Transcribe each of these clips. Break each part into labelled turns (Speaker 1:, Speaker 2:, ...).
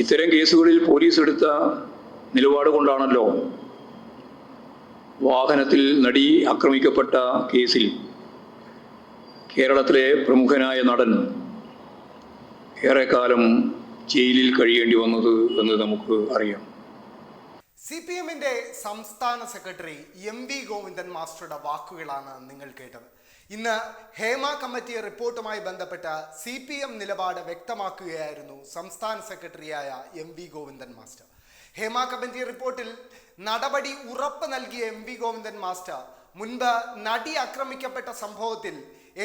Speaker 1: ഇത്തരം കേസുകളിൽ പോലീസ് എടുത്ത നിലപാട് കൊണ്ടാണല്ലോ വാഹനത്തിൽ നടി ആക്രമിക്കപ്പെട്ട കേസിൽ കേരളത്തിലെ പ്രമുഖനായ നടൻ ഏറെക്കാലം ജയിലിൽ കഴിയേണ്ടി വന്നത് എന്ന് നമുക്ക് അറിയാം.
Speaker 2: സി പി എമ്മിന്റെ സംസ്ഥാന സെക്രട്ടറി എം വി ഗോവിന്ദൻ മാസ്റ്ററുടെ വാക്കുകളാണ് നിങ്ങൾ കേട്ടത്. ഇന്ന് ഹേമ കമ്മിറ്റി റിപ്പോർട്ടുമായി ബന്ധപ്പെട്ട സി പി എം നിലപാട് വ്യക്തമാക്കുകയായിരുന്നു സംസ്ഥാന സെക്രട്ടറിയായ M V Govindan master. Hema committee റിപ്പോർട്ടിൽ നടപടി ഉറപ്പ് നൽകിയ എം വി ഗോവിന്ദൻ മാസ്റ്റർ മുൻപ് നടി ആക്രമിക്കപ്പെട്ട സംഭവത്തിൽ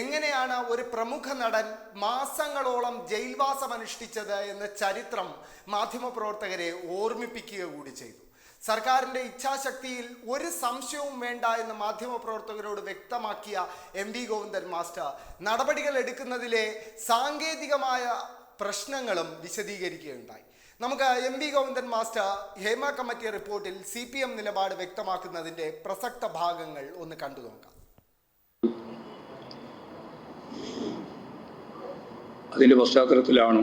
Speaker 2: എങ്ങനെയാണ് ഒരു പ്രമുഖ നടൻ മാസങ്ങളോളം ജയിൽവാസം അനുഷ്ഠിച്ചത് എന്ന ചരിത്രം മാധ്യമപ്രവർത്തകരെ ഓർമ്മിപ്പിക്കുക കൂടി ചെയ്തു. സർക്കാരിന്റെ ഇച്ഛാശക്തിയിൽ ഒരു സംശയവും വേണ്ട എന്ന് മാധ്യമപ്രവർത്തകരോട് വ്യക്തമാക്കിയ എം വി ഗോവിന്ദൻ മാസ്റ്റർ നടപടികൾ എടുക്കുന്നതിലെ സാങ്കേതികമായ പ്രശ്നങ്ങളും വിശദീകരിക്കുകയുണ്ടായി. നമുക്ക് M V Govindan master Hema committee റിപ്പോർട്ടിൽ സി പി എം നിലപാട് വ്യക്തമാക്കുന്നതിന്റെ പ്രസക്ത ഭാഗങ്ങൾ ഒന്ന് കണ്ടു നോക്കാം.
Speaker 1: അതിന്റെ പശ്ചാത്തലത്തിലാണ്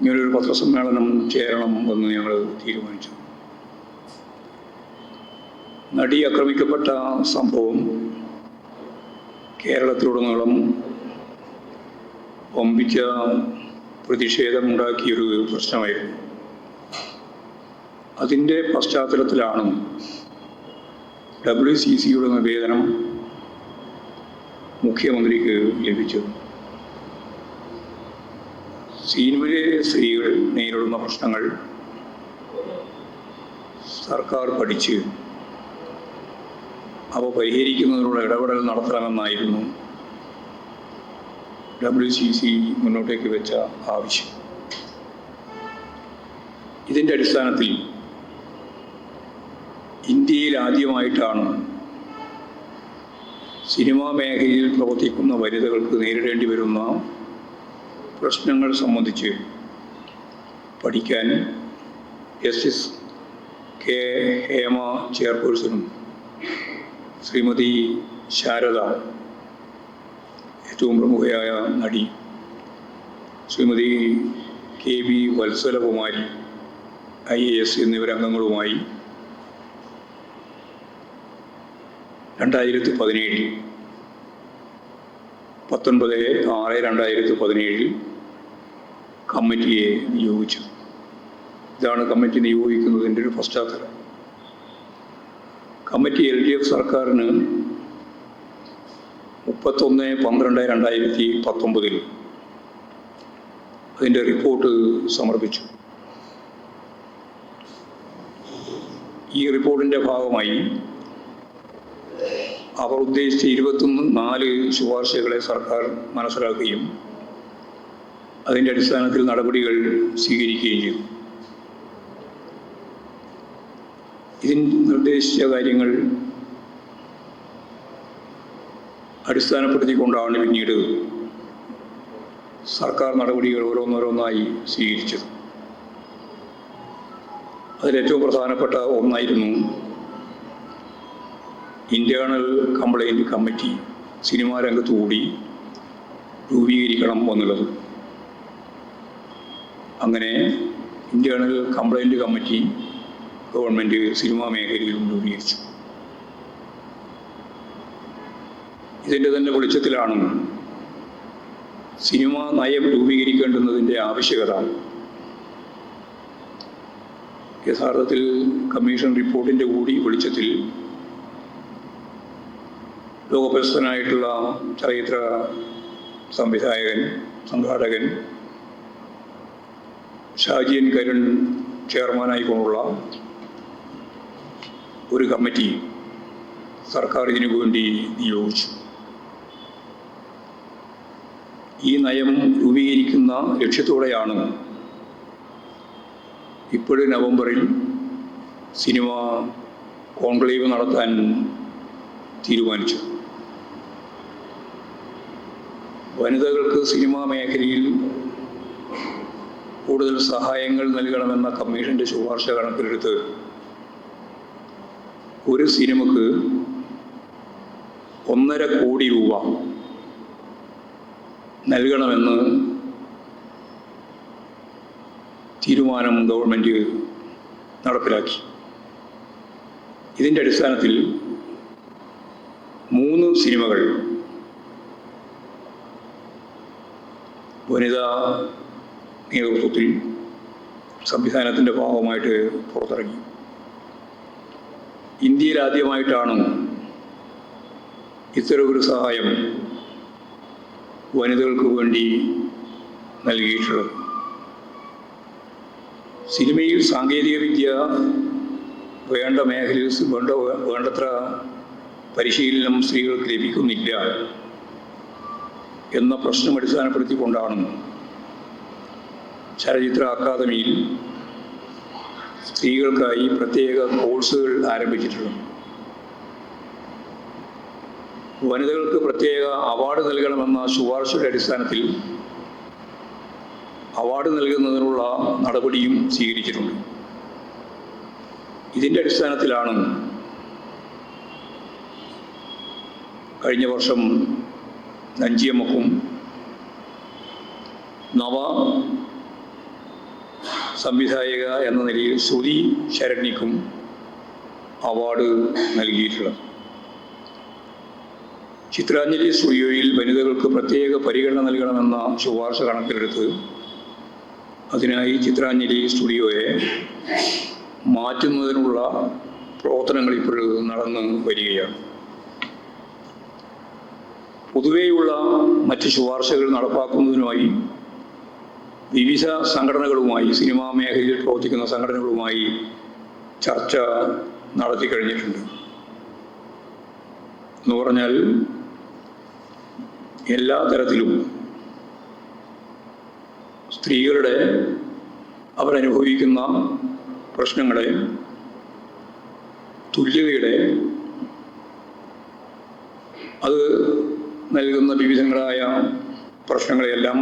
Speaker 1: ഇങ്ങനൊരു പത്രസമ്മേളനം ചേരണം എന്ന് ഞങ്ങൾ തീരുമാനിച്ചു. നടി ആക്രമിക്കപ്പെട്ട സംഭവം കേരളത്തിലുടനീളം വമ്പിച്ച പ്രതിഷേധമുണ്ടാക്കിയൊരു പ്രശ്നമായിരുന്നു. അതിന്റെ പശ്ചാത്തലത്തിലാണ് ഡബ്ല്യു സി സിയുടെ നിവേദനം മുഖ്യമന്ത്രിക്ക് ലഭിച്ചത്. സിനിമയിലെ സ്ത്രീകൾ നേരിടുന്ന പ്രശ്നങ്ങൾ സർക്കാർ പഠിച്ച് അവ പരിഹരിക്കുന്നതിനുള്ള ഇടപെടൽ നടത്തണമെന്നായിരുന്നു ഡബ്ല്യു സി സി മുന്നോട്ടേക്ക് വെച്ച ആവശ്യം. ഇതിന്റെ അടിസ്ഥാനത്തിൽ ഇന്ത്യയിൽ ആദ്യമായിട്ടാണ് സിനിമാ മേഖലയിൽ പ്രവർത്തിക്കുന്ന വനിതകൾക്ക് നേരിടേണ്ടി വരുന്ന പ്രശ്നങ്ങൾ സംബന്ധിച്ച് പഠിക്കാൻ ജസ്റ്റിസ് കെ ഹേമ ചെയർപേഴ്സണും ശ്രീമതി ശാരദ ഏറ്റവും പ്രമുഖയായ നടി Shrimati K B Vatsalakumari I A S എന്നിവരംഗങ്ങളുമായി രണ്ടായിരത്തി പതിനേഴിൽ പത്തൊൻപത് ആറ് രണ്ടായിരത്തി പതിനേഴിൽ കമ്മിറ്റിയെ നിയോഗിച്ചു. ഇതാണ് കമ്മിറ്റി നിയോഗിക്കുന്നതിന്റെ ഒരു പശ്ചാത്തലം. കമ്മിറ്റി എൽ ഡി എഫ് സർക്കാരിന് മുപ്പത്തൊന്ന് പന്ത്രണ്ട് രണ്ടായിരത്തി പത്തൊമ്പതിൽ അതിന്റെ റിപ്പോർട്ട് സമർപ്പിച്ചു. ഈ റിപ്പോർട്ടിന്റെ ഭാഗമായി അവർ ഉദ്ദേശിച്ച ഇരുപത്തൊന്ന് നാല് ശുപാർശകളെ സർക്കാർ മനസ്സിലാക്കുകയും അതിന്റെ അടിസ്ഥാനത്തിൽ നടപടികൾ സ്വീകരിക്കുകയും ചെയ്തു. ഇതിൽ നിർദ്ദേശിച്ച കാര്യങ്ങൾ അടിസ്ഥാനപ്പെടുത്തിക്കൊണ്ടാണ് പിന്നീട് സർക്കാർ നടപടികൾ ഓരോന്നോരോന്നായി സ്വീകരിച്ചത്. അതിലേറ്റവും പ്രധാനപ്പെട്ട ഒന്നായിരുന്നു ഇന്റേണൽ കംപ്ലൈന്റ് കമ്മിറ്റി സിനിമാ രംഗത്തുകൂടി രൂപീകരിക്കണം എന്നുള്ളത്. അങ്ങനെ internal complaint committee government cinema മേഖലയിലും രൂപീകരിച്ചു. ഇതിന്റെ തന്നെ വെളിച്ചത്തിലാണ് സിനിമ നയം രൂപീകരിക്കേണ്ടുന്നതിന്റെ ആവശ്യകത. യഥാർത്ഥത്തിൽ കമ്മീഷൻ റിപ്പോർട്ടിന്റെ കൂടി വെളിച്ചത്തിൽ ലോകപ്രശസ്തനായിട്ടുള്ള ചലച്ചിത്ര സംവിധായകൻ സംഘാടകൻ ഷാജിയൻ കരുൺ ചെയർമാനായിക്കൊണ്ടുള്ള ഒരു കമ്മിറ്റി സർക്കാർ ഇതിനു വേണ്ടി നിയോഗിച്ചു. ഈ നയം രൂപീകരിക്കുന്ന ലക്ഷ്യത്തോടെയാണ് ഇപ്പോഴും നവംബറിൽ സിനിമ കോൺക്ലേവ് നടത്താൻ തീരുമാനിച്ചു വനിതകൾക്ക് സിനിമാ മേഖലയിൽ കൂടുതൽ സഹായങ്ങൾ നൽകണമെന്ന കമ്മീഷന്റെ ശുപാർശ കണക്കിലെടുത്ത് ഒരു സിനിമക്ക് ഒന്നര കോടി രൂപ നൽകണമെന്ന് തീരുമാനം ഗവൺമെന്റ് നടപ്പിലാക്കി. ഇതിന്റെ അടിസ്ഥാനത്തിൽ മൂന്ന് സിനിമകൾ വനിതാ നേതൃത്വത്തിൽ സംവിധാനത്തിന്റെ ഭാഗമായിട്ട് പുറത്തിറങ്ങി. ഇന്ത്യയിൽ ആദ്യമായിട്ടാണ് ഇത്തരമൊരു സഹായം വനിതകൾക്ക് വേണ്ടി നൽകിയിട്ടുള്ളത്. സിനിമയിൽ സാങ്കേതികവിദ്യ വേണ്ട മേഖലയിൽ വേണ്ട വേണ്ടത്ര പരിശീലനം സ്ത്രീകൾക്ക് ലഭിക്കുന്നില്ല. എന്ന പ്രശ്നം അടിസ്ഥാനപ്പെടുത്തിക്കൊണ്ടാണ് ചലച്ചിത്ര അക്കാദമിയിൽ സ്ത്രീകൾക്കായി പ്രത്യേക കോഴ്സുകൾ ആരംഭിച്ചിട്ടുള്ളത്. വനിതകൾക്ക് പ്രത്യേക അവാർഡ് നൽകണമെന്ന ശുപാർശയുടെ അടിസ്ഥാനത്തിൽ അവാർഡ് നൽകുന്നതിനുള്ള നടപടിയും സ്വീകരിച്ചിട്ടുണ്ട്. ഇതിന്റെ അടിസ്ഥാനത്തിലാണ് കഴിഞ്ഞ വർഷം നഞ്ചിയമ്മക്കും നവ സംവിധായക എന്ന നിലയിൽ ശ്രുതി ശരണ്യക്കും അവാർഡ് നൽകിയിട്ടുള്ളത്. ചിത്രാഞ്ജലി സ്റ്റുഡിയോയിൽ വനിതകൾക്ക് പ്രത്യേക പരിഗണന നൽകണമെന്ന ശുപാർശ കണക്കിലെടുത്ത് അതിനായി ചിത്രാഞ്ജലി സ്റ്റുഡിയോയെ മാറ്റുന്നതിനുള്ള പ്രവർത്തനങ്ങൾ ഇപ്പോൾ നടന്നു വരികയാണ്. പൊതുവെയുള്ള മറ്റ് ശുപാർശകൾ നടപ്പാക്കുന്നതിനുമായി വിവിധ സംഘടനകളുമായി സിനിമാ മേഖലയിൽ പ്രവർത്തിക്കുന്ന സംഘടനകളുമായി ചർച്ച നടത്തി കഴിഞ്ഞിട്ടുണ്ട്. എന്ന് പറഞ്ഞാൽ എല്ലാ തരത്തിലും സ്ത്രീകളുടെ അവരനുഭവിക്കുന്ന പ്രശ്നങ്ങളെ തുല്യതയുടെ അത് നൽകുന്ന വിവിധങ്ങളായ പ്രശ്നങ്ങളെയെല്ലാം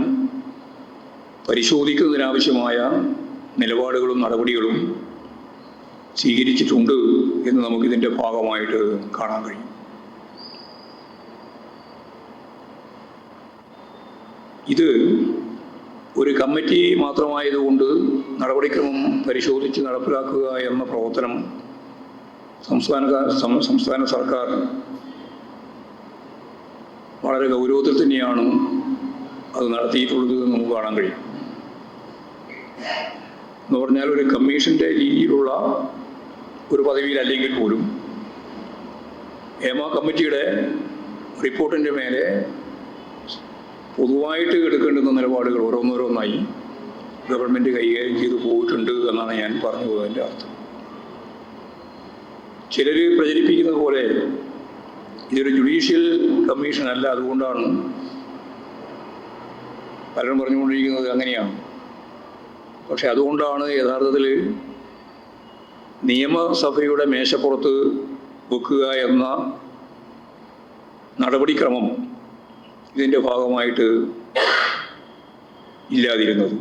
Speaker 1: പരിശോധിക്കുന്നതിനാവശ്യമായ നിലപാടുകളും നടപടികളും സ്വീകരിച്ചിട്ടുണ്ട് എന്ന് നമുക്കിതിന്റെ ഭാഗമായിട്ട് കാണാൻ കഴിയും. ഇത് ഒരു കമ്മിറ്റി മാത്രമായതുകൊണ്ട് നടപടിക്രമം പരിശോധിച്ച് നടപ്പിലാക്കുക എന്ന പ്രവർത്തനം സംസ്ഥാന സംസ്ഥാന സർക്കാർ വളരെ ഗൗരവത്തിൽ തന്നെയാണ് അത് നടത്തിയിട്ടുള്ളത് എന്ന് നമുക്ക് കാണാൻ കഴിയും. എന്ന് പറഞ്ഞാൽ ഒരു കമ്മീഷന്റെ രീതിയിലുള്ള ഒരു പദവിയിലല്ലെങ്കിൽ പോലും ഹേമ കമ്മിറ്റിയുടെ റിപ്പോർട്ടിന്റെ മേലെ പൊതുവായിട്ട് എടുക്കേണ്ടുന്ന നിലപാടുകൾ ഓരോന്നോരോന്നായി ഗവൺമെന്റ് കൈകാര്യം ചെയ്തു പോയിട്ടുണ്ട് എന്നാണ് ഞാൻ പറഞ്ഞു പോകുന്നതിന്റെ അർത്ഥം. ചിലർ പ്രചരിപ്പിക്കുന്നത് പോലെ ഇതൊരു ജുഡീഷ്യൽ കമ്മീഷൻ അല്ല അതുകൊണ്ടാണ് പലരും പറഞ്ഞുകൊണ്ടിരിക്കുന്നത് അങ്ങനെയാണ്. പക്ഷെ അതുകൊണ്ടാണ് യഥാർത്ഥത്തിൽ നിയമസഭയുടെ മേശപ്പുറത്ത് വെക്കുക എന്ന നടപടിക്രമം ഇതിന്റെ ഭാഗമായിട്ട് ഇല്ലാതിരുന്നത്.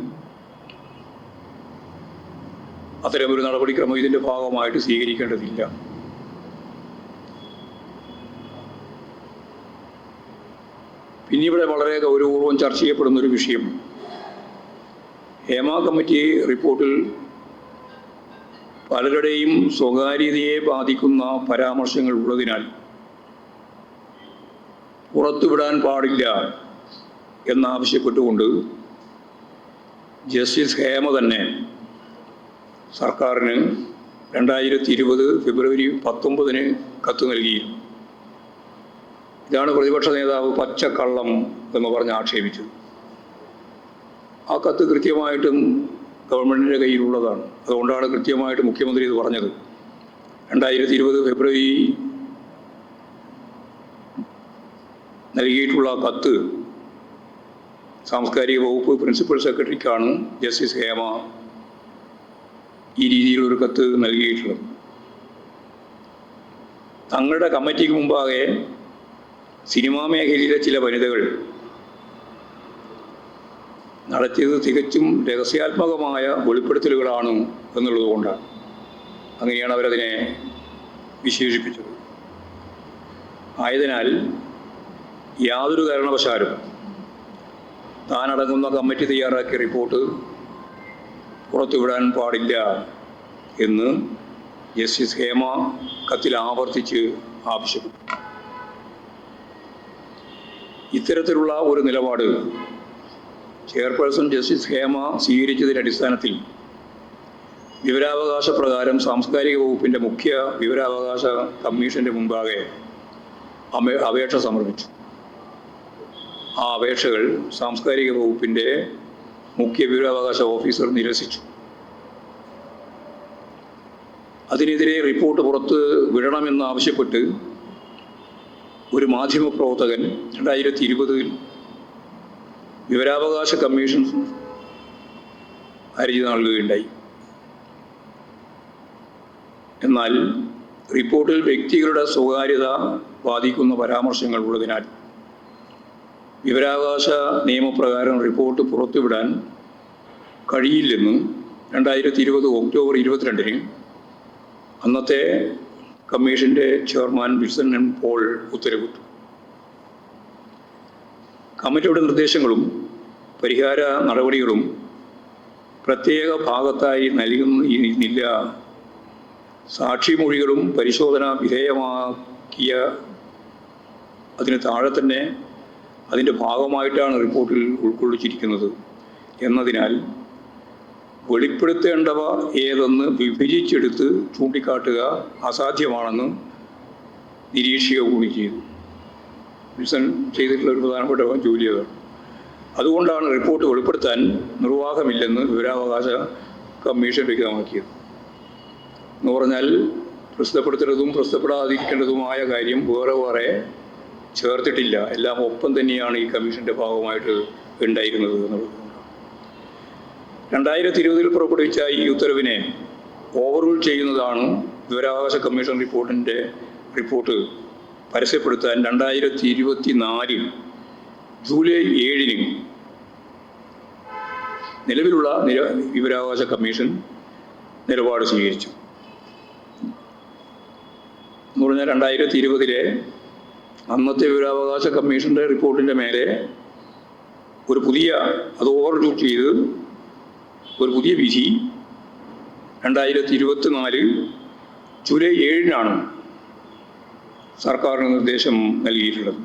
Speaker 1: അത്തരമൊരു നടപടിക്രമം ഇതിന്റെ ഭാഗമായിട്ട് സ്വീകരിക്കേണ്ടതില്ല. പിന്നെ ഇവിടെ വളരെ ഗൗരവപൂർവം ചർച്ച ചെയ്യപ്പെടുന്ന ഒരു വിഷയം. ഹേമ കമ്മിറ്റി റിപ്പോർട്ടിൽ പലരുടെയും സ്വകാര്യതയെ ബാധിക്കുന്ന പരാമർശങ്ങൾ ഉള്ളതിനാൽ പുറത്തുവിടാൻ പാടില്ല എന്നാവശ്യപ്പെട്ടുകൊണ്ട് ജസ്റ്റിസ് ഹേമ തന്നെ സർക്കാരിന് രണ്ടായിരത്തി ഇരുപത് ഫെബ്രുവരി പത്തൊമ്പതിന് കത്ത് നൽകിയിരുന്നു ഇതാണ് പ്രതിപക്ഷ നേതാവ് പച്ചക്കള്ളം എന്ന് പറഞ്ഞ് ആക്ഷേപിച്ചു. ആ കത്ത് കൃത്യമായിട്ടും ഗവൺമെന്റിന്റെ കയ്യിലുള്ളതാണ്. അതുകൊണ്ടാണ് കൃത്യമായിട്ട് മുഖ്യമന്ത്രി ഇത് പറഞ്ഞത്. രണ്ടായിരത്തി ഇരുപത് ഫെബ്രുവരി നൽകിയിട്ടുള്ള കത്ത് സാംസ്കാരിക വകുപ്പ് പ്രിൻസിപ്പൽ സെക്രട്ടറിക്കാണ് ജസ്റ്റിസ് ഹേമ ഈ രീതിയിലൊരു കത്ത് നൽകിയിട്ടുള്ളത്. തങ്ങളുടെ കമ്മിറ്റിക്ക് മുമ്പാകെ സിനിമാ മേഖലയിലെ ചില വനിതകൾ നടത്തിയത് തികച്ചും രഹസ്യാത്മകമായ വെളിപ്പെടുത്തലുകളാണ് എന്നുള്ളത് കൊണ്ടാണ്. അങ്ങനെയാണ് അവരതിനെ വിശേഷിപ്പിച്ചത്. ആയതിനാൽ യാതൊരു കാരണവശാലും താനടങ്ങുന്ന കമ്മിറ്റി തയ്യാറാക്കിയ റിപ്പോർട്ട് പുറത്തുവിടാൻ പാടില്ല എന്ന് ജസ്റ്റിസ് ഹേമ കത്തിൽ ആവർത്തിച്ച് ആവശ്യപ്പെട്ടു. ഇത്തരത്തിലുള്ള ഒരു നിലപാട് ചെയർപേഴ്സൺ ജസ്റ്റിസ് ഹേമ സ്വീകരിച്ചതിന്റെ അടിസ്ഥാനത്തിൽ വിവരാവകാശ പ്രകാരം സാംസ്കാരിക വകുപ്പിന്റെ മുഖ്യ വിവരാവകാശ കമ്മീഷന്റെ മുമ്പാകെ അപേക്ഷ സമർപ്പിച്ചു. ആ അപേക്ഷകൾ സാംസ്കാരിക വകുപ്പിന്റെ മുഖ്യ വിവരാവകാശ ഓഫീസർ നിരസിച്ചു. അതിനെതിരെ റിപ്പോർട്ട് പുറത്ത് വിടണമെന്ന് ആവശ്യപ്പെട്ട് ഒരു മാധ്യമപ്രവർത്തകൻ രണ്ടായിരത്തി ഇരുപതിൽ വിവരാവകാശ കമ്മീഷൻ ഹർജി നൽകുകയുണ്ടായി. എന്നാൽ റിപ്പോർട്ടിൽ വ്യക്തികളുടെ സ്വകാര്യത ബാധിക്കുന്ന പരാമർശങ്ങൾ ഉള്ളതിനാൽ വിവരാവകാശ നിയമപ്രകാരം റിപ്പോർട്ട് പുറത്തുവിടാൻ കഴിയില്ലെന്ന് രണ്ടായിരത്തി ഇരുപത് ഒക്ടോബർ ഇരുപത്തിരണ്ടിന് അന്നത്തെ കമ്മീഷന്റെ ചെയർമാൻ വിൽസൺ പോൾ ഉത്തരവിട്ടു. കമ്മിറ്റിയുടെ നിർദ്ദേശങ്ങളും പരിഹാര നടപടികളും പ്രത്യേക ഭാഗത്തായി നൽകുന്നില്ല. സാക്ഷിമൊഴികളും പരിശോധന വിധേയമാക്കിയ അതിന് താഴെ തന്നെ അതിന്റെ ഭാഗമായിട്ടാണ് റിപ്പോർട്ടിൽ ഉൾക്കൊള്ളിച്ചിരിക്കുന്നത്. എന്നതിനാൽ വെളിപ്പെടുത്തേണ്ടവ ഏതെന്ന് വിഭജിച്ചെടുത്ത് ചൂണ്ടിക്കാട്ടുക അസാധ്യമാണെന്ന് നിരീക്ഷിക്കുക കൂടി ചെയ്തു. വിൽസൺ ചെയ്തിട്ടുള്ള ഒരു പ്രധാനപ്പെട്ട ജോലി അതാണ് അതുകൊണ്ടാണ് റിപ്പോർട്ട് വെളിപ്പെടുത്താൻ നിർവാഹമില്ലെന്ന് വിവരാവകാശ കമ്മീഷൻ വ്യക്തമാക്കിയത്. എന്ന് പറഞ്ഞാൽ പ്രസിദ്ധപ്പെടുത്തേണ്ടതും പ്രസിദ്ധപ്പെടാതിരിക്കേണ്ടതുമായ കാര്യം വേറെ വേറെ ചേർത്തിട്ടില്ല. എല്ലാം ഒപ്പം തന്നെയാണ് ഈ കമ്മീഷന്റെ ഭാഗമായിട്ട് ഉണ്ടായിരുന്നത് എന്നുള്ളത്. രണ്ടായിരത്തി ഇരുപതിൽ പുറപ്പെടുവിച്ച ഈ ഉത്തരവിനെ ഓവർറൂൾ ചെയ്യുന്നതാണ് വിവരാവകാശ കമ്മീഷൻ റിപ്പോർട്ടിന്റെ റിപ്പോർട്ട് പരസ്യപ്പെടുത്താൻ രണ്ടായിരത്തി ഇരുപത്തി നാലിൽ ജൂലൈ ഏഴിന് നിലവിലുള്ള നിര വിവരാവകാശ കമ്മീഷൻ നിലപാട് സ്വീകരിച്ചു. എന്ന് പറഞ്ഞാൽ രണ്ടായിരത്തി ഇരുപതിലെ അന്നത്തെ വിവരാവകാശ കമ്മീഷന്റെ റിപ്പോർട്ടിന്റെ മേലെ ഒരു പുതിയ അത് ഓവർറൂൾ ചെയ്ത് ഒരു പുതിയ വിധി രണ്ടായിരത്തി ഇരുപത്തി നാല് ജൂലൈ ഏഴിനാണ് സർക്കാരിന് നിർദ്ദേശം നൽകിയിട്ടുള്ളത്.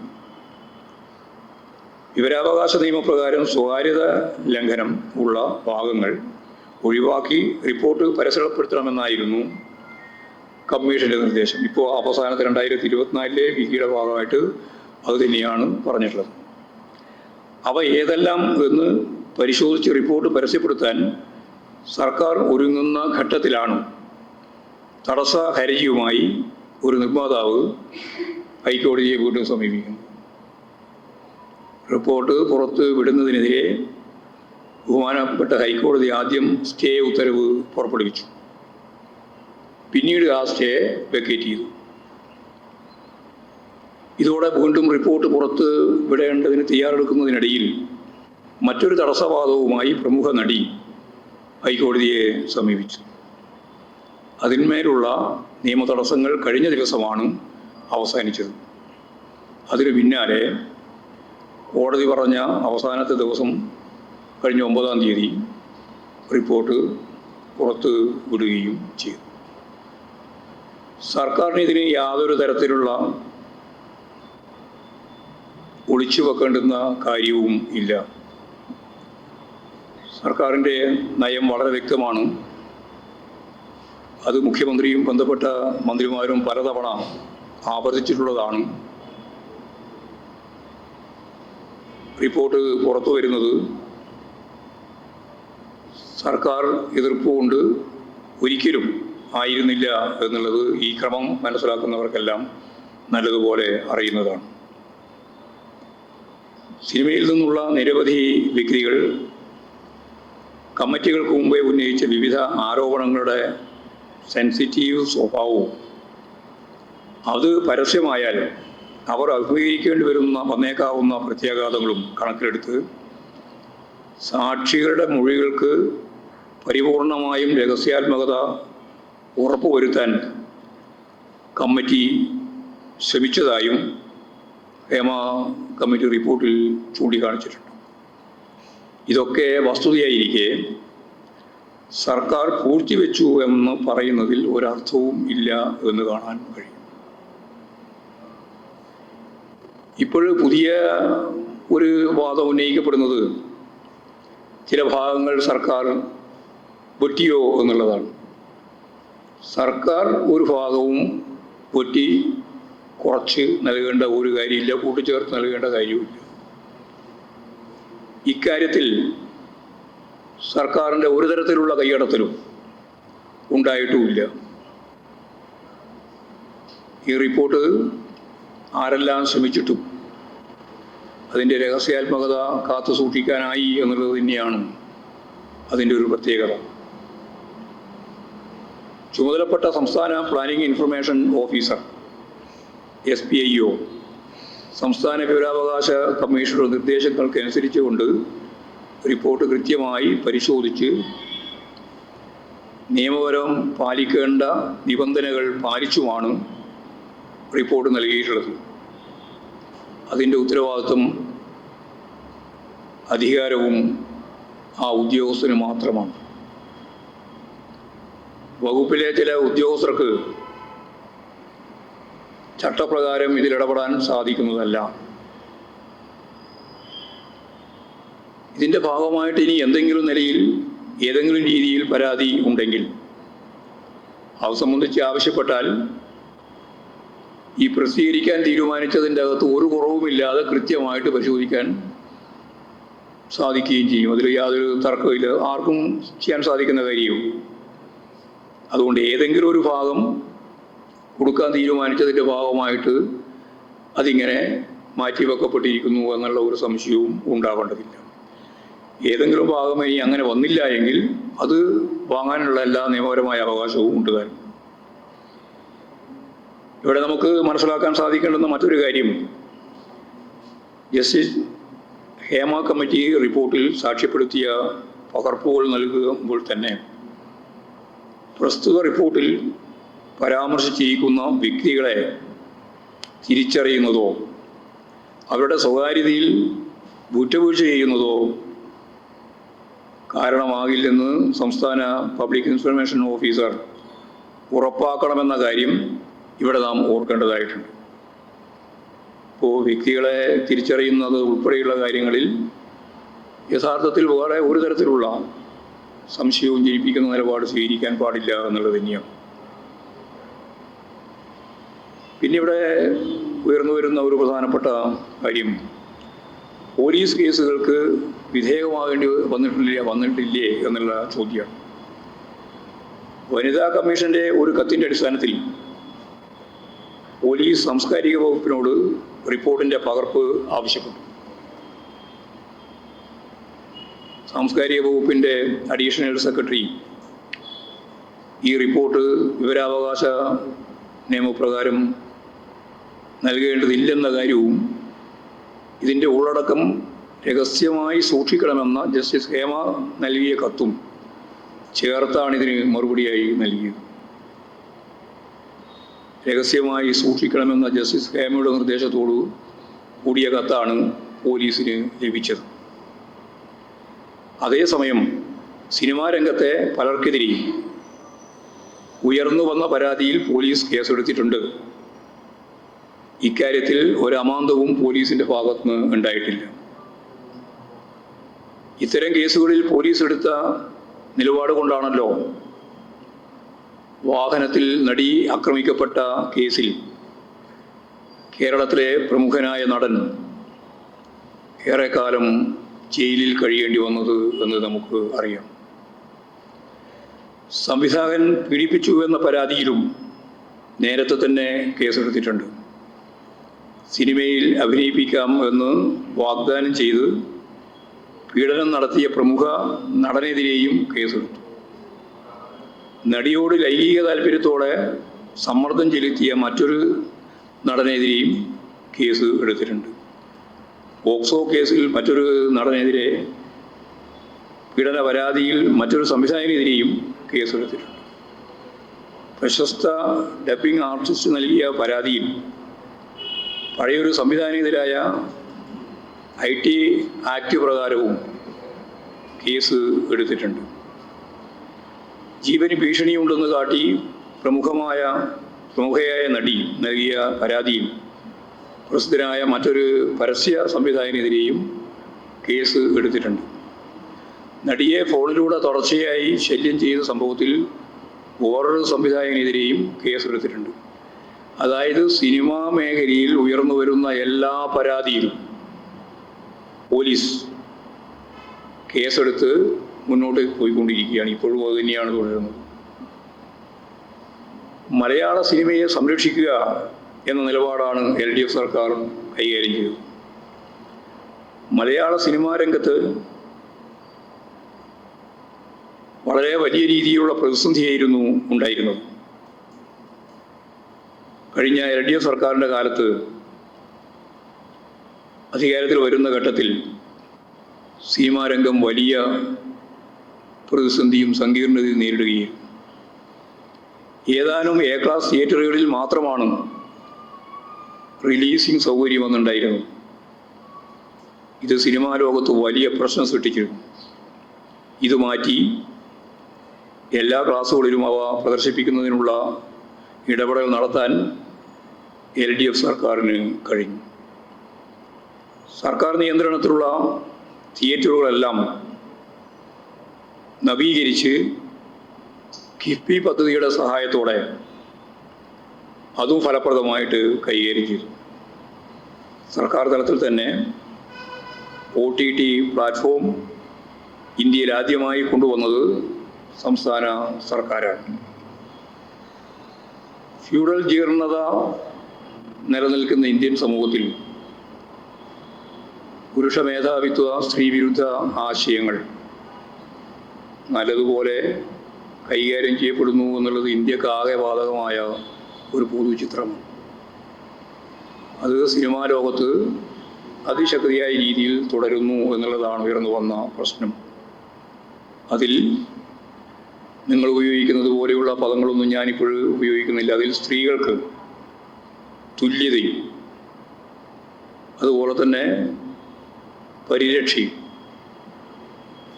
Speaker 1: വിവരാവകാശ നിയമപ്രകാരം സ്വകാര്യത ലംഘനം ഉള്ള ഭാഗങ്ങൾ ഒഴിവാക്കി റിപ്പോർട്ട് പരസ്യപ്പെടുത്തണമെന്നായിരുന്നു കമ്മീഷന്റെ നിർദ്ദേശം. ഇപ്പോൾ അവസാനത്തെ രണ്ടായിരത്തി ഇരുപത്തിനാലിലെ വിധിയുടെ ഭാഗമായിട്ട് അത് തന്നെയാണ് പറഞ്ഞിട്ടുള്ളത്. അവ ഏതെല്ലാം എന്ന് പരിശോധിച്ച് റിപ്പോർട്ട് പരസ്യപ്പെടുത്താൻ സർക്കാർ ഒരുങ്ങുന്ന ഘട്ടത്തിലാണ് തടസ്സ ഹർജിയുമായി ഒരു നിർമ്മാതാവ് ഹൈക്കോടതിയെ വീണ്ടും സമീപിക്കുന്നു റിപ്പോർട്ട് പുറത്ത് വിടുന്നതിനെതിരെ ബഹുമാനപ്പെട്ട ഹൈക്കോടതി ആദ്യം സ്റ്റേ ഉത്തരവ് പുറപ്പെടുവിച്ചു. പിന്നീട് ആ സ്റ്റേ വെക്കേറ്റ് ചെയ്തു. ഇതോടെ വീണ്ടും റിപ്പോർട്ട് പുറത്ത് വിടേണ്ടതിന് തയ്യാറെടുക്കുന്നതിനിടയിൽ മറ്റൊരു തടസ്സവാദവുമായി പ്രമുഖ നടി ഹൈക്കോടതിയെ സമീപിച്ചു. അതിന്മേലുള്ള നിയമ തടസ്സങ്ങൾ കഴിഞ്ഞ ദിവസമാണ് അവസാനിച്ചത്. അതിനു പിന്നാലെ കോടതി പറഞ്ഞ അവസാനത്തെ ദിവസം കഴിഞ്ഞ ഒമ്പതാം തീയതി റിപ്പോർട്ട് പുറത്ത് വിടുകയും ചെയ്തു. സർക്കാരിന് ഇതിന് യാതൊരു തരത്തിലുള്ള ഒളിച്ചു വെക്കേണ്ടുന്ന കാര്യവും ഇല്ല. സർക്കാരിന്റെ നയം വളരെ വ്യക്തമാണ്. അത് മുഖ്യമന്ത്രിയും ബന്ധപ്പെട്ട മന്ത്രിമാരും പലതവണ ആവർത്തിച്ചിട്ടുള്ളതാണ്. റിപ്പോർട്ട് പുറത്തു വരുന്നത് സർക്കാർ എതിർപ്പുകൊണ്ട് ഒരിക്കലും ആയിരുന്നില്ല എന്നുള്ളത് ഈ ക്രമം മനസ്സിലാക്കുന്നവർക്കെല്ലാം നല്ലതുപോലെ അറിയുന്നതാണ്. സിനിമയിൽ നിന്നുള്ള നിരവധി വ്യക്തികൾ കമ്മിറ്റികൾക്ക് മുമ്പേ ഉന്നയിച്ച വിവിധ ആരോപണങ്ങളുടെ സെൻസിറ്റീവ് സ്വഭാവവും അത് പരസ്യമായാലും അവർ അഭിമുഖീകരിക്കേണ്ടി വരുന്ന വന്നേക്കാവുന്ന പ്രത്യാഘാതങ്ങളും കണക്കിലെടുത്ത് സാക്ഷികളുടെ മൊഴികൾക്ക് പരിപൂർണമായും രഹസ്യാത്മകത ഉറപ്പുവരുത്താൻ കമ്മിറ്റി ശ്രമിച്ചതായും ഹേമ കമ്മിറ്റി റിപ്പോർട്ടിൽ ചൂണ്ടിക്കാണിച്ചിട്ടുണ്ട്. ഇതൊക്കെ വസ്തുതയായിരിക്കെ. സർക്കാർ പൂഴ്ത്തിവെച്ചു എന്ന് പറയുന്നതിൽ ഒരർത്ഥവും ഇല്ല എന്ന് കാണാൻ കഴിയും. ഇപ്പോൾ പുതിയ ഒരു വാദം ഉന്നയിക്കപ്പെടുന്നത് ചില ഭാഗങ്ങൾ സർക്കാർ വെട്ടിയോ എന്നുള്ളതാണ്. സർക്കാർ ഒരു ഭാഗവും വെട്ടി കുറച്ച് നൽകേണ്ട ഒരു കാര്യമില്ല കൂട്ടിച്ചേർത്ത് നൽകേണ്ട കാര്യവുമില്ല. ഇക്കാര്യത്തിൽ സർക്കാരിന്റെ ഒരു തരത്തിലുള്ള കൈയടത്തലും ഉണ്ടായിട്ടുമില്ല. ഈ റിപ്പോർട്ട് ആരെല്ലാം ശ്രമിച്ചിട്ടും അതിന്റെ രഹസ്യാത്മകത കാത്തു സൂക്ഷിക്കാനായി എന്നുള്ളത് തന്നെയാണ് അതിന്റെ ഒരു പ്രത്യേകത. ചുമതലപ്പെട്ട സംസ്ഥാന planning information officer S P I O സംസ്ഥാന വിവരാവകാശ കമ്മീഷണറുടെ നിർദ്ദേശങ്ങൾക്കനുസരിച്ചുകൊണ്ട് റിപ്പോർട്ട് കൃത്യമായി പരിശോധിച്ച് നിയമപരം പാലിക്കേണ്ട നിബന്ധനകൾ പാലിച്ചുമാണ് റിപ്പോർട്ട് നൽകിയിട്ടുള്ളത്. അതിന്റെ ഉത്തരവാദിത്വം അധികാരവും ആ ഉദ്യോഗസ്ഥന് മാത്രമാണ്. വകുപ്പിലെ ചില ഉദ്യോഗസ്ഥർക്ക് ചട്ടപ്രകാരം ഇതിലിടപെടാൻ സാധിക്കുന്നതല്ല. ഇതിന്റെ ഭാഗമായിട്ട് ഇനി എന്തെങ്കിലും നിലയിൽ ഏതെങ്കിലും രീതിയിൽ പരാതി ഉണ്ടെങ്കിൽ അത് സംബന്ധിച്ച് ആവശ്യപ്പെട്ടാൽ ഈ പ്രസിദ്ധീകരിക്കാൻ തീരുമാനിച്ചതിന്റെ അകത്ത് ഒരു കുറവുമില്ലാതെ കൃത്യമായിട്ട് പരിശോധിക്കാൻ സാധിക്കുകയും ചെയ്യും. അതിൽ യാതൊരു തർക്കമില്ല ആർക്കും ചെയ്യാൻ സാധിക്കുന്ന കാര്യവും. അതുകൊണ്ട് ഏതെങ്കിലും ഒരു ഭാഗം കൊടുക്കാൻ തീരുമാനിച്ചതിന്റെ ഭാഗമായിട്ട് അതിങ്ങനെ മാറ്റി വെക്കപ്പെട്ടിരിക്കുന്നു എന്നുള്ള ഒരു സംശയവും ഉണ്ടാവേണ്ടതില്ല. ഏതെങ്കിലും ഭാഗം ഇനി അങ്ങനെ വന്നില്ല എങ്കിൽ അത് വാങ്ങാനുള്ള എല്ലാ നിയമപരമായ അവകാശവും ഉണ്ട് താനും ഇവിടെ നമുക്ക് മനസ്സിലാക്കാൻ സാധിക്കേണ്ടുന്ന മറ്റൊരു കാര്യം ജസ്റ്റിസ് ഹേമ കമ്മിറ്റി റിപ്പോർട്ടിൽ സാക്ഷ്യപ്പെടുത്തിയ പകർപ്പുകൾ നൽകുമ്പോൾ തന്നെ പ്രസ്തുത റിപ്പോർട്ടിൽ പരാമർശിച്ചിരിക്കുന്ന വ്യക്തികളെ തിരിച്ചറിയുന്നതോ അവരുടെ സ്വകാര്യതയിൽ വിട്ടുവീഴ്ച ചെയ്യുന്നതോ കാരണമാകില്ലെന്ന് സംസ്ഥാന പബ്ലിക് ഇൻഫർമേഷൻ ഓഫീസർ ഉറപ്പാക്കണമെന്ന കാര്യം ഇവിടെ നാം ഓർക്കേണ്ടതായിട്ടുണ്ട്. ഇപ്പോൾ വ്യക്തികളെ തിരിച്ചറിയുന്നത് ഉൾപ്പെടെയുള്ള കാര്യങ്ങളിൽ യഥാർത്ഥത്തിൽ വേറെ ഒരു തരത്തിലുള്ള സംശയവും ജനിപ്പിക്കുന്ന നിലപാട് സ്വീകരിക്കാൻ പാടില്ല എന്നുള്ളത് തന്നെയാണ്. പിന്നെ ഇവിടെ ഉയർന്നു വരുന്ന ഒരു പ്രധാനപ്പെട്ട കാര്യം പോലീസ് കേസുകൾക്ക് വിധേയമാകേണ്ടി വന്നിട്ടില്ലേ വന്നിട്ടില്ലേ എന്നുള്ള ചോദ്യമാണ്. വനിതാ കമ്മീഷന്റെ ഒരു കത്തിന്റെ അടിസ്ഥാനത്തിൽ പോലീസ് സാംസ്കാരിക വകുപ്പിനോട് റിപ്പോർട്ടിന്റെ പകർപ്പ് ആവശ്യപ്പെട്ടു. സാംസ്കാരിക വകുപ്പിന്റെ അഡീഷണൽ സെക്രട്ടറി ഈ റിപ്പോർട്ട് വിവരാവകാശ നിയമപ്രകാരം നൽകേണ്ടതില്ലെന്ന കാര്യവും ഇതിന്റെ ഉള്ളടക്കം രഹസ്യമായി സൂക്ഷിക്കണമെന്ന ജസ്റ്റിസ് ഹേമ നൽകിയ കത്തും ചേർത്താണ് ഇതിന് മറുപടിയായി നൽകിയത്. രഹസ്യമായി സൂക്ഷിക്കണമെന്ന ജസ്റ്റിസ് ഹേമയുടെ നിർദ്ദേശത്തോടു കൂടിയ കത്താണ് പോലീസിന് ലഭിച്ചത്. അതേസമയം സിനിമാ രംഗത്തെ പലർക്കെതിരെ ഉയർന്നു വന്ന പരാതിയിൽ പോലീസ് കേസെടുത്തിട്ടുണ്ട്. ഇക്കാര്യത്തിൽ ഒരു അമാന്തവും പോലീസിന്റെ ഭാഗത്തുനിന്ന് ഉണ്ടായിട്ടില്ല. ഇത്തരം കേസുകളിൽ പോലീസ് എടുത്ത നിലപാട് കൊണ്ടാണല്ലോ വാഹനത്തിൽ നടി ആക്രമിക്കപ്പെട്ട കേസിൽ കേരളത്തിലെ പ്രമുഖനായ നടൻ ഏറെക്കാലം ജയിലിൽ കഴിയേണ്ടി വന്നത് എന്ന് നമുക്ക് അറിയാം. സംവിധായകൻ പീഡിപ്പിച്ചു എന്ന പരാതിയിലും നേരത്തെ തന്നെ കേസെടുത്തിട്ടുണ്ട്. സിനിമയിൽ അഭിനയിപ്പിക്കാം എന്ന് വാഗ്ദാനം ചെയ്ത് പീഡനം നടത്തിയ പ്രമുഖ നടനെതിരെയും കേസെടുത്തു. നടിയോട് ലൈംഗിക താല്പര്യത്തോടെ സമ്മർദ്ദം ചെലുത്തിയ മറ്റൊരു നടനെതിരെയും കേസ് എടുത്തിട്ടുണ്ട്. പോക്സോ കേസിൽ മറ്റൊരു നടനെതിരെ പീഡന പരാതിയിൽ മറ്റൊരു സംവിധായകനെതിരെയും കേസെടുത്തിട്ടുണ്ട്. പ്രശസ്ത ഡബ്ബിംഗ് ആർട്ടിസ്റ്റ് നൽകിയ പരാതിയിൽ പഴയൊരു സംവിധാനത്തിലായ ഐ ടി ആക്ട് പ്രകാരവും കേസ് എടുത്തിട്ടുണ്ട്. ജീവന് ഭീഷണിയുണ്ടെന്ന് കാട്ടി പ്രമുഖമായ പ്രമുഖയായ നടി നൽകിയ പരാതിയും പ്രസിദ്ധനായ മറ്റൊരു പരസ്യ സംവിധായകനെതിരെയും കേസ് എടുത്തിട്ടുണ്ട്. നടിയെ ഫോണിലൂടെ തുടർച്ചയായി ശല്യം ചെയ്ത സംഭവത്തിൽ വേറൊരു സംവിധായകനെതിരെയും കേസെടുത്തിട്ടുണ്ട് അതായത് സിനിമാ മേഖലയിൽ ഉയർന്നു വരുന്ന എല്ലാ പരാതിയിലും പോലീസ് കേസെടുത്ത് മുന്നോട്ട് പോയിക്കൊണ്ടിരിക്കുകയാണ്. ഇപ്പോഴും അത് തന്നെയാണ് തുടരുന്നത്. മലയാള സിനിമയെ സംരക്ഷിക്കുക എന്ന നിലപാടാണ് എൽ ഡി എഫ് സർക്കാർ കൈകാര്യം ചെയ്തത്. മലയാള സിനിമാ രംഗത്ത് വളരെ വലിയ രീതിയിലുള്ള പ്രതിസന്ധിയായിരുന്നു ഉണ്ടായിരുന്നത്. കഴിഞ്ഞ എൽ ഡി എഫ് സർക്കാരിന്റെ കാലത്ത് അധികാരത്തിൽ വരുന്ന ഘട്ടത്തിൽ സീമാരംഗം വലിയ പ്രതിസന്ധിയും സങ്കീർണതയും നേരിടുകയും ഏതാനും എ ക്ലാസ് തിയേറ്ററുകളിൽ മാത്രമാണ് റിലീസിംഗ് സൗകര്യം എന്നുണ്ടായിരുന്നു ഇത് സിനിമാ ലോകത്ത് വലിയ പ്രശ്നം സൃഷ്ടിച്ചിരുന്നു ഇത് മാറ്റി എല്ലാ ക്ലാസ്സുകളിലും അവ പ്രദർശിപ്പിക്കുന്നതിനുള്ള ഇടപെടൽ നടത്താൻ എൽ ഡി എഫ് സർക്കാരിന് കഴിഞ്ഞു. സർക്കാർ നിയന്ത്രണത്തിലുള്ള തിയേറ്ററുകളെല്ലാം നവീകരിച്ച് കിഫ്ബി പദ്ധതിയുടെ സഹായത്തോടെ അതും ഫലപ്രദമായിട്ട് കൈകാര്യം സർക്കാർ തലത്തിൽ തന്നെ ഒ ടി ടി പ്ലാറ്റ്ഫോം ഇന്ത്യയിൽ ആദ്യമായി കൊണ്ടുവന്നത് സംസ്ഥാന സർക്കാരാണ്. ഫ്യൂഡൽ ജീർണത നിലനിൽക്കുന്ന ഇന്ത്യൻ സമൂഹത്തിൽ പുരുഷ മേധാവിത്വ സ്ത്രീവിരുദ്ധ ആശയങ്ങൾ നല്ലതുപോലെ കൈകാര്യം ചെയ്യപ്പെടുന്നു എന്നുള്ളത് ഇന്ത്യക്കാകെ ബാധകമായ ഒരു പൊതുചിത്രമാണ്. അത് സിനിമാ ലോകത്ത് അതിശക്തിയായ രീതിയിൽ തുടരുന്നു എന്നുള്ളതാണ് ഉയർന്നു വന്ന പ്രശ്നം. അതിൽ നിങ്ങൾ ഉപയോഗിക്കുന്നത് പോലെയുള്ള പദങ്ങളൊന്നും ഞാനിപ്പോൾ ഉപയോഗിക്കുന്നില്ല. അതിൽ സ്ത്രീകൾക്ക് തുല്യതയും അതുപോലെ തന്നെ പരിരക്ഷയും.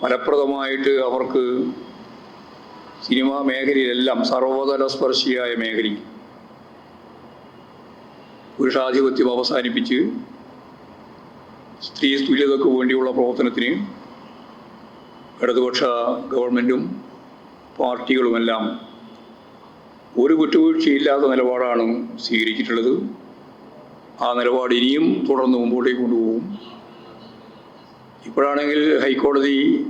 Speaker 1: ഫലപ്രദമായിട്ട് അവർക്ക് സിനിമാ മേഖലയിലെല്ലാം സർവതലസ്പർശിയായ മേഖലയിൽ പുരുഷാധിപത്യം അവസാനിപ്പിച്ച് സ്ത്രീ തുല്യതയ്ക്ക് വേണ്ടിയുള്ള പ്രവർത്തനത്തിന് ഇടതുപക്ഷ ഗവൺമെന്റും പാർട്ടികളുമെല്ലാം ഒരു കുറ്റവീഴ്ചയില്ലാത്ത നിലപാടാണ് സ്വീകരിച്ചിട്ടുള്ളത്. ആ നിലപാട് ഇനിയും തുടർന്ന് മുമ്പോട്ടേക്ക് കൊണ്ടുപോകും. ഇപ്പോഴാണെങ്കിൽ ഹൈക്കോടതി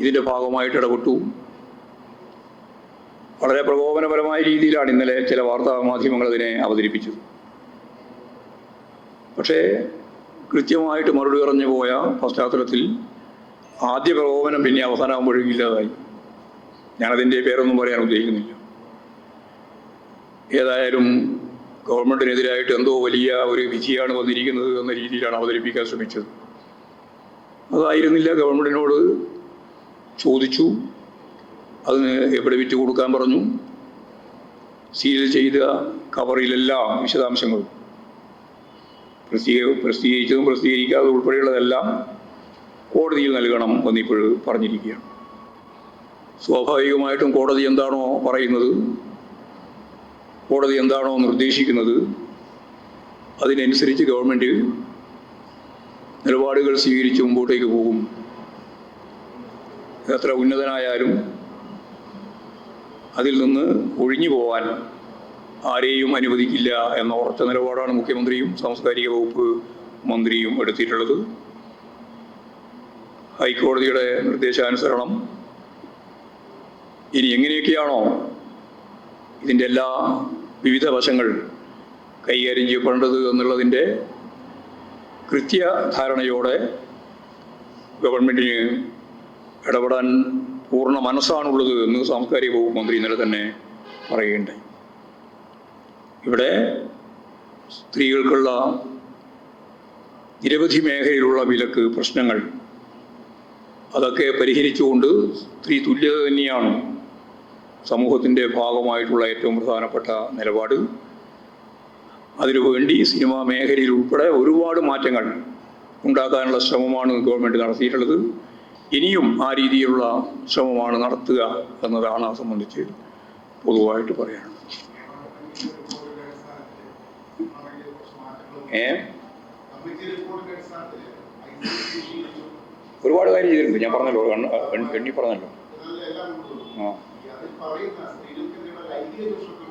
Speaker 1: ഇതിന്റെ ഭാഗമായിട്ട് ഇടപെട്ടു. വളരെ പ്രകോപനപരമായ രീതിയിലാണ് ഇന്നലെ ചില വാർത്താ മാധ്യമങ്ങൾ അതിനെ അവതരിപ്പിച്ചത്. പക്ഷേ കൃത്യമായിട്ട് മറുപടി പറഞ്ഞു പോയ പശ്ചാത്തലത്തിൽ ആദ്യ പ്രകോപനം പിന്നെ അവസാനമാകുമ്പോഴേക്കും ഇല്ലാതായി. ഞാനതിന്റെ പേരൊന്നും പറയാൻ ഉദ്ദേശിക്കുന്നില്ല. ഏതായാലും ഗവൺമെന്റിനെതിരായിട്ട് എന്തോ വലിയ ഒരു വിധിയാണ് വന്നിരിക്കുന്നത് എന്ന രീതിയിലാണ് അവതരിപ്പിക്കാൻ ശ്രമിച്ചത്. അതായിരുന്നില്ല ഗവൺമെന്റിനോട് ചോദിച്ചു. അതിന് എവിടെ വിറ്റ് കൊടുക്കാൻ പറഞ്ഞു. സീൽ ചെയ്ത കവറിലെല്ലാം വിശദാംശങ്ങളും പ്രസിദ്ധീക പ്രസിദ്ധീകരിച്ചതും പ്രസിദ്ധീകരിക്കാതെ ഉൾപ്പെടെയുള്ളതെല്ലാം കോടതിയിൽ നൽകണം എന്നിപ്പോൾ പറഞ്ഞിരിക്കുകയാണ്. സ്വാഭാവികമായിട്ടും കോടതി എന്താണോ പറയുന്നത് കോടതി എന്താണോ നിർദ്ദേശിക്കുന്നത് അതിനനുസരിച്ച് ഗവൺമെന്റ് നിലപാടുകൾ സ്വീകരിച്ച് മുമ്പോട്ടേക്ക് പോകും. എത്ര ഉന്നതനായാലും അതിൽ നിന്ന് ഒഴിഞ്ഞു പോകാൻ ആരെയും അനുവദിക്കില്ല എന്ന ഉറച്ച നിലപാടാണ് മുഖ്യമന്ത്രിയും സാംസ്കാരിക വകുപ്പ് മന്ത്രിയും എടുത്തിട്ടുള്ളത്. ഹൈക്കോടതിയുടെ നിർദ്ദേശാനുസരണം ഇനി എങ്ങനെയൊക്കെയാണോ ഇതിന്റെ എല്ലാ വിവിധ വശങ്ങൾ കൈകാര്യം ചെയ്യപ്പെടേണ്ടത് എന്നുള്ളതിന്റെ കൃത്യ ധാരണയോടെ ഗവൺമെന്റിന് ഇടപെടാൻ പൂർണ മനസ്സാണുള്ളത് എന്ന് സാംസ്കാരിക വകുപ്പ് മന്ത്രി ഇന്നലെ തന്നെ പറയുകയുണ്ടായി. ഇവിടെ സ്ത്രീകൾക്കുള്ള നിരവധി മേഖലയിലുള്ള വിലക്ക് പ്രശ്നങ്ങൾ അതൊക്കെ പരിഹരിച്ചുകൊണ്ട് സ്ത്രീ തുല്യത തന്നെയാണ് സമൂഹത്തിന്റെ ഭാഗമായിട്ടുള്ള ഏറ്റവും പ്രധാനപ്പെട്ട നിലപാട്. അതിനുവേണ്ടി സിനിമാ മേഖലയിൽ ഉൾപ്പെടെ ഒരുപാട് മാറ്റങ്ങൾ ഉണ്ടാക്കാനുള്ള ശ്രമമാണ് ഗവൺമെന്റ് നടത്തിയിട്ടുള്ളത്.
Speaker 3: ഇനിയും ആ രീതിയിലുള്ള ശ്രമമാണ് നടത്തുക എന്നതാണ് ആ സംബന്ധിച്ച് പൊതുവായിട്ട് പറയാനുള്ളത്. ഏ? ഒരുപാട് കാര്യം ചെയ്തിട്ടുണ്ട്. ഞാൻ പറഞ്ഞല്ലോ എണ്ണി പറഞ്ഞല്ലോ. ആ. parejas tenían que tener la idea de nosotros.